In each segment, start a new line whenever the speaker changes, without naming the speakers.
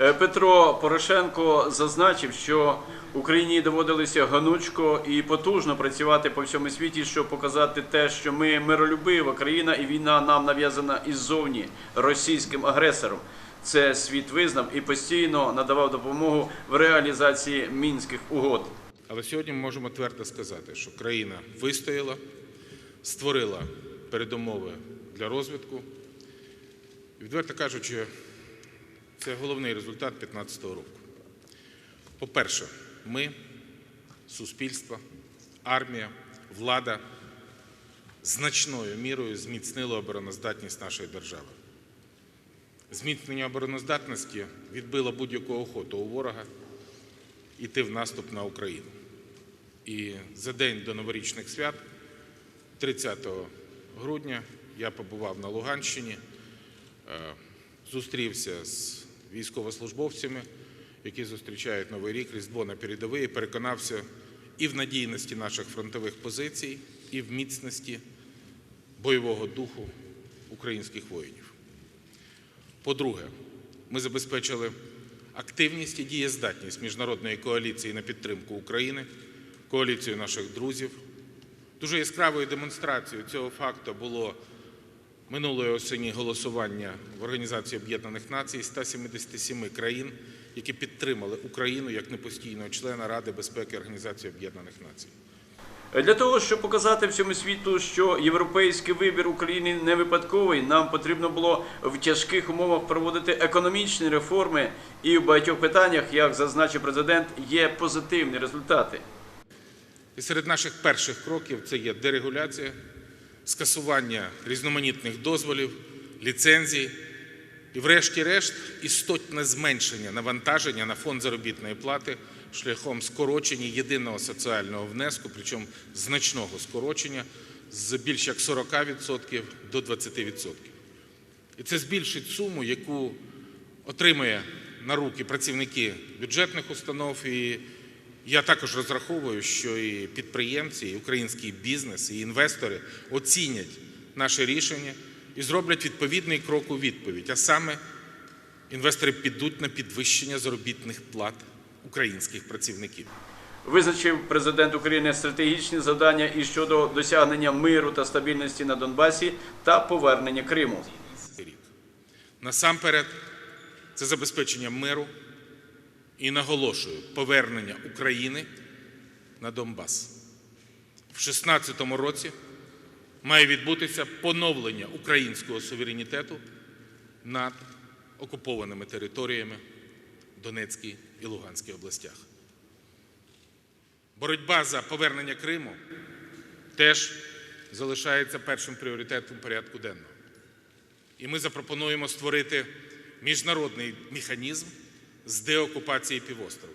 Е, Петро Порошенко зазначив, що Україні доводилося гнучко і потужно працювати по всьому світі, щоб показати те, що ми миролюбива країна і війна нам нав'язана іззовні російським агресором. Це світ визнав і постійно надавав допомогу в реалізації мінських угод.
Але сьогодні ми можемо твердо сказати, що країна вистояла, створила передумови для розвитку. Відверто кажучи, це головний результат 2015 року. По-перше, ми, суспільство, армія, влада значною мірою зміцнили обороноздатність нашої держави. Зміцнення обороноздатності відбило будь-яку охоту у ворога йти в наступ на Україну. І за день до новорічних свят, 30 грудня, я побував на Луганщині, е, зустрівся з військовослужбовцями, які зустрічають Новий рік, Різдво на передовій, переконався і в надійності наших фронтових позицій, і в міцності бойового духу українських воїнів. По-друге, ми забезпечили активність і дієздатність міжнародної коаліції на підтримку України, коаліцію наших друзів. Дуже яскравою демонстрацією цього факту було минулої осені голосування в Організації Об'єднаних Націй 177 країн, які підтримали Україну як непостійного члена Ради безпеки Організації Об'єднаних Націй.
Для того, щоб показати всьому світу, що європейський вибір України не випадковий, нам потрібно було в тяжких умовах проводити економічні реформи, і в багатьох питаннях, як зазначив президент, є позитивні результати.
І серед наших перших кроків це є дерегуляція, скасування різноманітних дозволів, ліцензій і, врешті-решт, істотне зменшення навантаження на фонд заробітної плати шляхом скорочення єдиного соціального внеску, причому значного скорочення з більш як 40% до 20%. І це збільшить суму, яку отримує на руки працівники бюджетних установ. І я також розраховую, що і підприємці, і український бізнес, і інвестори оцінять наше рішення і зроблять відповідний крок у відповідь. А саме інвестори підуть на підвищення заробітних плат українських працівників.
Визначив президент України стратегічні завдання і щодо досягнення миру та стабільності на Донбасі та повернення Криму.
Насамперед, це забезпечення миру і наголошую повернення України на Донбас. В 2016 році має відбутися поновлення українського суверенітету над окупованими територіями Донецькій і Луганській областях. Боротьба за повернення Криму теж залишається першим пріоритетом порядку денного. І ми запропонуємо створити міжнародний механізм з деокупації півострова.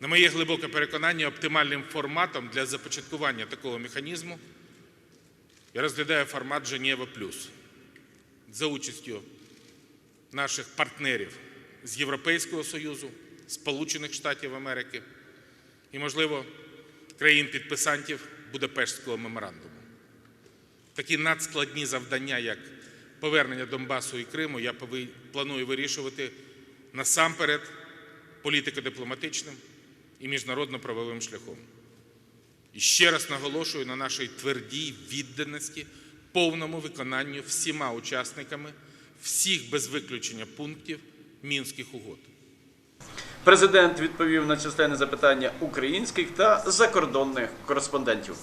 На моє глибоке переконання, оптимальним форматом для започаткування такого механізму я розглядаю формат Женєва Плюс за участю наших партнерів з Європейського Союзу, Сполучених Штатів Америки і, можливо, країн-підписантів Будапештського меморандуму. Такі надскладні завдання, як повернення Донбасу і Криму, я планую вирішувати насамперед політико-дипломатичним і міжнародно-правовим шляхом. І ще раз наголошую на нашій твердій відданості повному виконанню всіма учасниками всіх без виключення пунктів мінських угод.
Президент відповів на численні запитання українських та закордонних кореспондентів.